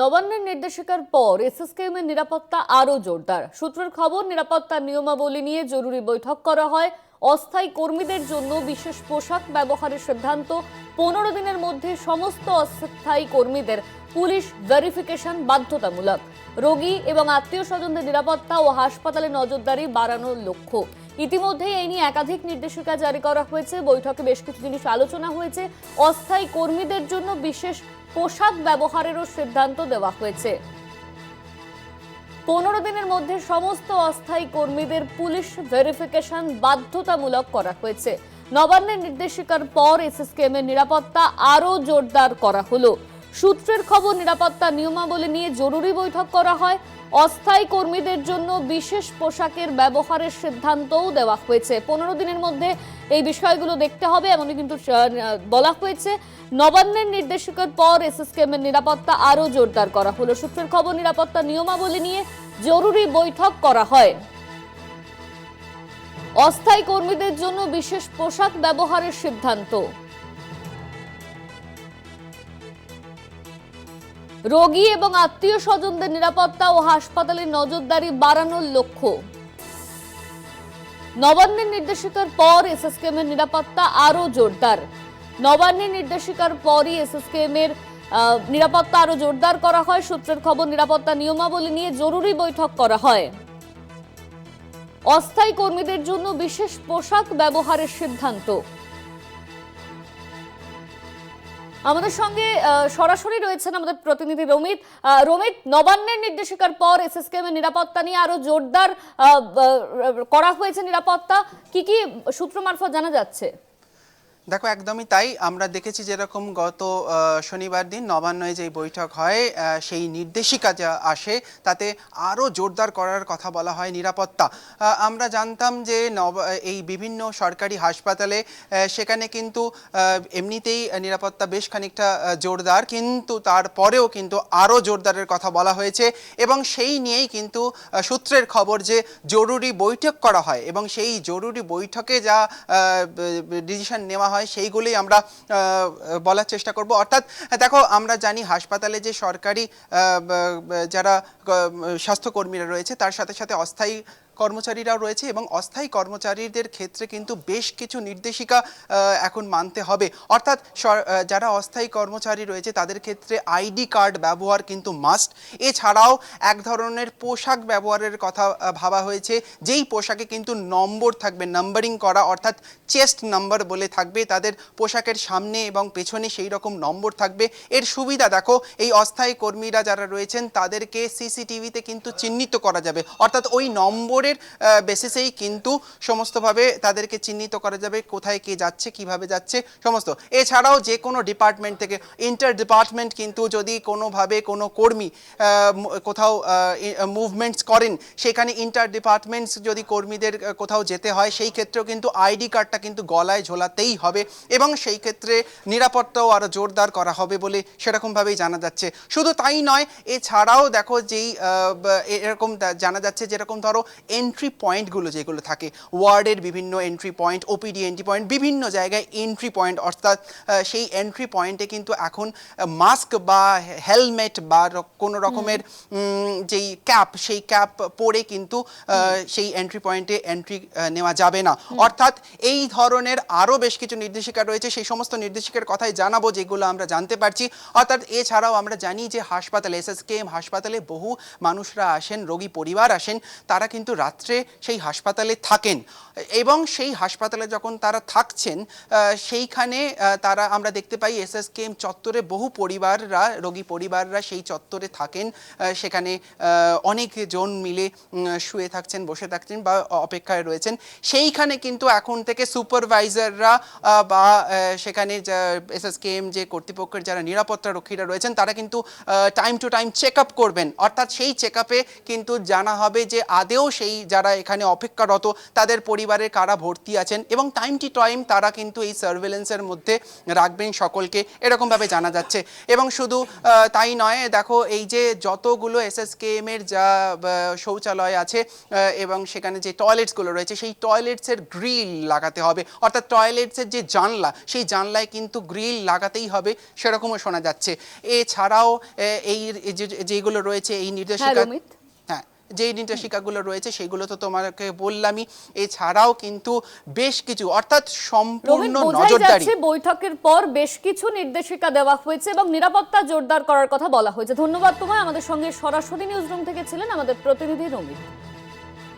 নবান্নের নির্দেশিকার পর এসএসকেএম এর নিরাপত্তা আরও জোরদার। সূত্রের খবর নিরাপত্তার নিয়মাবলী নিয়ে জরুরি বৈঠক করা হয়। অস্থায়ী কর্মীদের জন্য বিশেষ পোশাক ব্যবহারের সিদ্ধান্ত। পনেরো দিনের মধ্যে সমস্ত অস্থায়ী কর্মীদের পুলিশ ভেরিফিকেশন বাধ্যতামূলক। রোগী এবং আত্মীয় স্বজনদের নিরাপত্তা ও হাসপাতালে নজরদারি বাড়ানোর লক্ষ্য। ইতিমধ্যেই এই নিয়ে একাধিক নির্দেশিকা জারি করা হয়েছে। বৈঠকে বেশ কিছু জিনিস আলোচনা হয়েছে। অস্থায়ী কর্মীদের জন্য বিশেষ পোশাক ব্যবহারেরও সিদ্ধান্ত দেওয়া হয়েছে। পনেরো দিনের মধ্যে সমস্ত অস্থায়ী কর্মীদের পুলিশ ভেরিফিকেশন বাধ্যতামূলক করা হয়েছে। নবান্নের নির্দেশিকার পর এসএসকেএম এর নিরাপত্তা আরও জোরদার করা হলো। সূত্রের খবর, নিরাপত্তা নিয়মাবলী নিয়ে জরুরি বৈঠক করা হয়। অস্থায়ী কর্মীদের জন্য বিশেষ পোশাকের ব্যবহারের সিদ্ধান্তও দেওয়া হয়েছে। পনেরো দিনের মধ্যে এই বিষয়গুলো দেখতে হবে, এমনই কিন্তু বলা হয়েছে। নবান্নের নির্দেশিকার পর এসএসকেএম এর নিরাপত্তা আরও জোরদার করা হলো। সূত্রের খবর, নিরাপত্তা নিয়মাবলী নিয়ে জরুরি বৈঠক করা হয়। অস্থায়ী কর্মীদের জন্য বিশেষ পোশাক ব্যবহারের সিদ্ধান্ত। রোগী এবং আত্মীয় স্বজনদের নিরাপত্তা ও হাসপাতালের নজরদারি বাড়ানোর লক্ষ্য। নবান্নের নির্দেশিকার পর এসএসকেএম এর নিরাপত্তা আরও জোরদার। নবান্নের নির্দেশিকার পরই এসএসকেএম এর নিরাপত্তা আরও জোরদার করা হয়। সূত্রের খবর, নিরাপত্তা নিয়মাবলী নিয়ে জরুরি বৈঠক করা হয়। অস্থায়ী কর্মীদের জন্য বিশেষ পোশাক ব্যবহারের সিদ্ধান্ত। আমাদের সঙ্গে সরাসরি রয়েছেন আমাদের প্রতিনিধি রমিত। রমিত, নবান্নের নির্দেশিকার পর এসএসকেএম এর নিরাপত্তা নিয়ে আরও জোরদার করা হয়েছে নিরাপত্তা। কি কি সূত্র মারফত জানা যাচ্ছে? দেখো, একদমই তাই। আমরা দেখেছি যেরকম গত শনিবার দিন নবান্নয় যে বৈঠক হয় সেই নির্দেশিকা যা আসে, তাতে আরও জোরদার করার কথা বলা হয় নিরাপত্তা। আমরা জানতাম যে নব, এই বিভিন্ন সরকারি হাসপাতালে সেখানে কিন্তু এমনিতেই নিরাপত্তা বেশ খানিকটা জোরদার। কিন্তু তারপরেও কিন্তু আরও জোরদারের কথা বলা হয়েছে এবং সেই নিয়েই কিন্তু সূত্রের খবর যে জরুরি বৈঠক করা হয় এবং সেই জরুরি বৈঠকে যা ডিসিশন নেওয়া হয়, সেইগুলোই আমরা বলার চেষ্টা করব। অর্থাৎ, দেখো, আমরা জানি হাসপাতালে যে সরকারি যারা স্বাস্থ্যকর্মীরা রয়েছে, তার সাথে সাথে অস্থায়ী কর্মচারীরাও রয়েছে এবং অস্থায়ী কর্মচারীদের ক্ষেত্রে কিন্তু বেশ কিছু নির্দেশিকা এখন মানতে হবে। অর্থাৎ যারা অস্থায়ী কর্মচারী রয়েছে, তাদের ক্ষেত্রে আইডি কার্ড ব্যবহার কিন্তু মাস্ট। এছাড়াও এক ধরনের পোশাক ব্যবহারের কথা ভাবা হয়েছে, যেই পোশাকে কিন্তু নম্বর থাকবে, নাম্বারিং করা, অর্থাৎ চেস্ট নাম্বার বলে থাকবে, তাদের পোশাকের সামনে এবং পেছনে সেই রকম নম্বর থাকবে। এর সুবিধা দেখো, এই অস্থায়ী কর্মীরা যারা রয়েছেন, তাদেরকে সিসিটিভিতে কিন্তু চিহ্নিত করা যাবে। অর্থাৎ ওই নম্বরের বেসিসেই কিন্তু সমস্তভাবে তাদেরকে চিহ্নিত করা যাবে, কোথায় কে যাচ্ছে, কীভাবে যাচ্ছে, সমস্ত। এছাড়াও যে কোনো ডিপার্টমেন্ট থেকে ইন্টার ডিপার্টমেন্ট কিন্তু যদি কোনোভাবে কোনো কর্মী কোথাও মুভমেন্টস করেন, সেখানে ইন্টার ডিপার্টমেন্টস যদি কর্মীদের কোথাও যেতে হয়, সেই ক্ষেত্রেও কিন্তু আইডি কার্ডটা কিন্তু গলায় ঝোলাতেই হবে এবং সেই ক্ষেত্রে নিরাপত্তাও আরও জোরদার করা হবে বলে সেরকমভাবেই জানা যাচ্ছে। শুধু তাই নয়, এছাড়াও দেখো যেই এরকম জানা যাচ্ছে যেরকম ধরো এন্ট্রি পয়েন্টগুলো যেগুলো থাকে ওয়ার্ডের বিভিন্ন entry point OPD entry point বিভিন্ন জায়গায় এন্ট্রি পয়েন্ট অর্থাৎ সেই এন্ট্রি পয়েন্টে কিন্তু এখন মাস্ক বা হেলমেট বা কোনো রকমের যেই ক্যাপ সেই ক্যাপ পরে কিন্তু সেই এন্ট্রি পয়েন্টে এন্ট্রি নেওয়া যাবে না। অর্থাৎ এই ধরনের আরও বেশ কিছু নির্দেশিকা রয়েছে। সেই সমস্ত নির্দেশিকার কথাই জানাব যেগুলো আমরা জানতে পারছি। অর্থাৎ এছাড়াও আমরা জানি যে হাসপাতালে এসএসকেএম হাসপাতালে বহু মানুষরা আসেন রোগী পরিবার আসেন তারা কিন্তু রাত্রে সেই হাসপাতালে থাকেন। এবং সেই হাসপাতালে যখন তারা থাকছেন সেইখানে তারা আমরা দেখতে পাই এস এস এসএসকেএম চত্বরে বহু পরিবাররা রোগী পরিবাররা সেই চত্বরে থাকেন। সেখানে আহ, অনেকজন মিলে শুয়ে থাকছেন বসে থাকছেন বা অপেক্ষায় রয়েছেন। সেইখানে কিন্তু এখন থেকে সুপারভাইজাররা বা সেখানে এসএসকেএম যে কর্তৃপক্ষের যারা নিরাপত্তা রক্ষীরা রয়েছেন তারা কিন্তু time to time check up করবেন। অর্থাৎ সেই চেক আপে কিন্তু জানা হবে যে আদেও সেই এই যারা এখানে অপেক্ষারত তাদের পরিবারের কারা ভর্তি আছেন এবং টাইম টু টাইম তারা কিন্তু এই সার্ভেলেন্সের মধ্যে রাখবেন সকলকে এরকমভাবে জানা যাচ্ছে। এবং শুধু তাই নয় দেখো এই যে যতগুলো এসএসকেএম এর যা শৌচালয় আছে এবং সেখানে যে টয়লেটসগুলো রয়েছে সেই টয়লেটসের গ্রিল লাগাতে হবে। অর্থাৎ টয়লেটসের যে জানলা সেই জানলায় কিন্তু গ্রিল লাগাতেই হবে সেরকমও শোনা যাচ্ছে। এছাড়াও এই যে- যেগুলো রয়েছে এই নির্দেশিকা হ্যাঁ যেই নির্দেশিকাগুলো রয়েছে সেগুলো তো তোমাকে বললামই। এছাড়াও কিন্তু বেশ কিছু অর্থাৎ সম্পূর্ণ নজরদারি। বৈঠকের পর বেশ কিছু নির্দেশিকা দেওয়া হয়েছে এবং নিরাপত্তা জোরদার করার কথা বলা হয়েছে। ধন্যবাদ তোমায়। আমাদের সঙ্গে সরাসরি নিউজ রুম থেকে ছিলেন আমাদের প্রতিনিধি রমিত।